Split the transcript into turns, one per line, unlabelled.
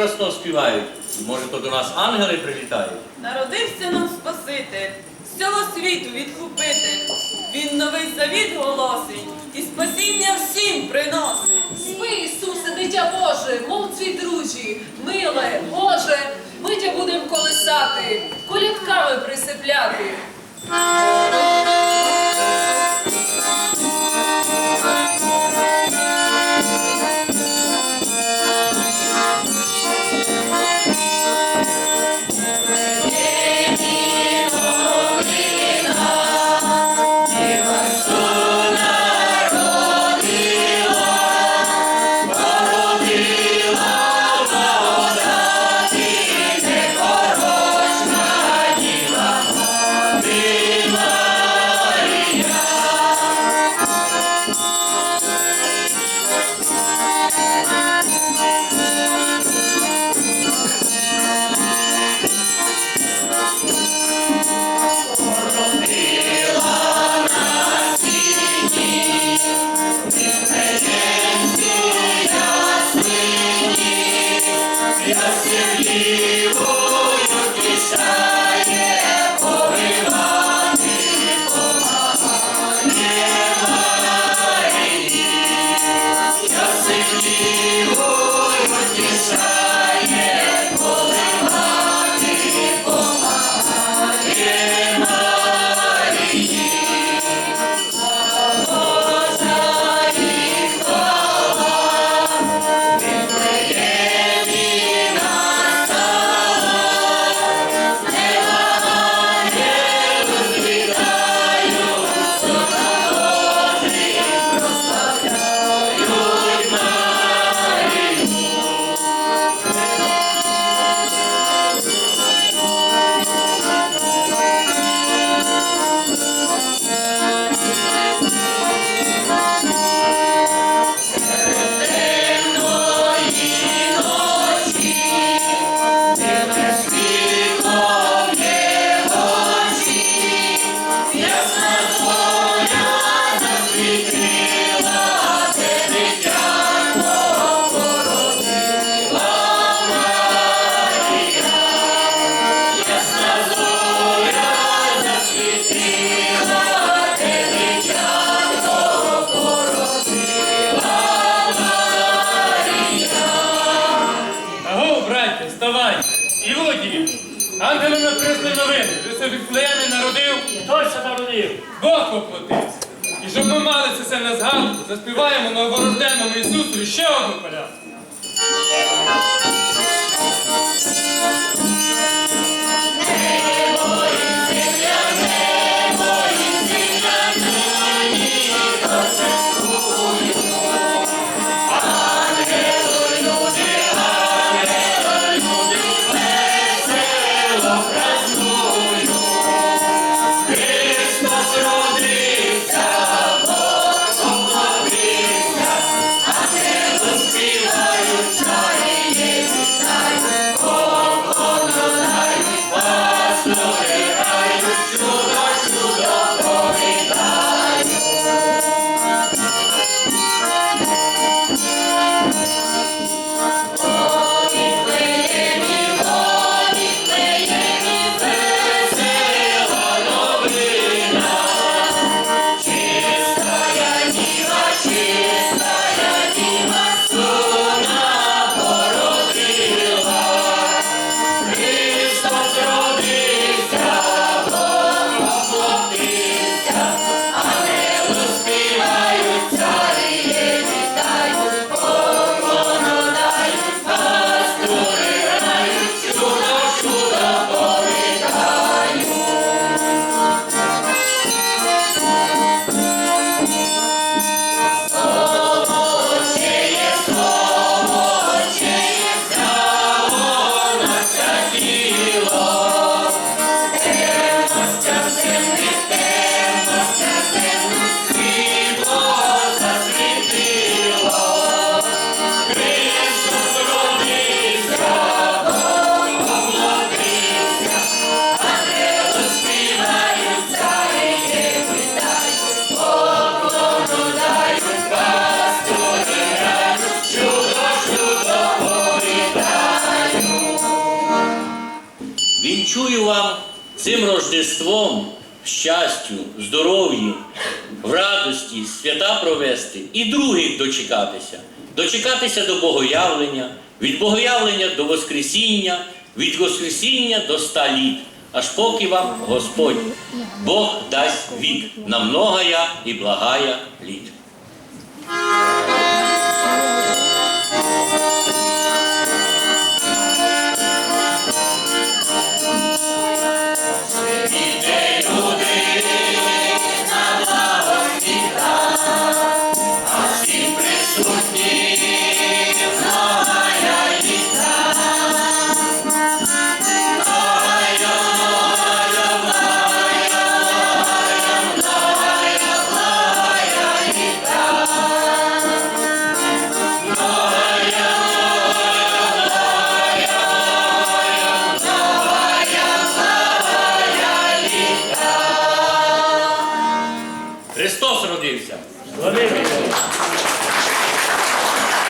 Так співають? Може, то до нас ангели привітають?
Народився нам Спаситель, з цього світу відкупити. Він новий завіт голосить і спасіння всім приносить.
Спи, Ісусе, дитя Боже, мовці дружі, миле, Боже, ми тя будем колисати, колядками присипляти.
Аго, вставайте! Ілудії! Ангели нам принесли новини, що це Віфлеємі народив,
Хто ще народив?
Бог воплотився. І щоб ми мали це все на згадку, заспіваємо новорожденому Ісусу ще одну колядку. Вінчую вам цим Рождеством щастю, здоров'ю, в радості, свята провести і других дочекатися. Дочекатися до Богоявлення, від Богоявлення до Воскресіння, від Воскресіння до ста літ, аж поки вам Господь Бог дасть вік на многая і благая літ.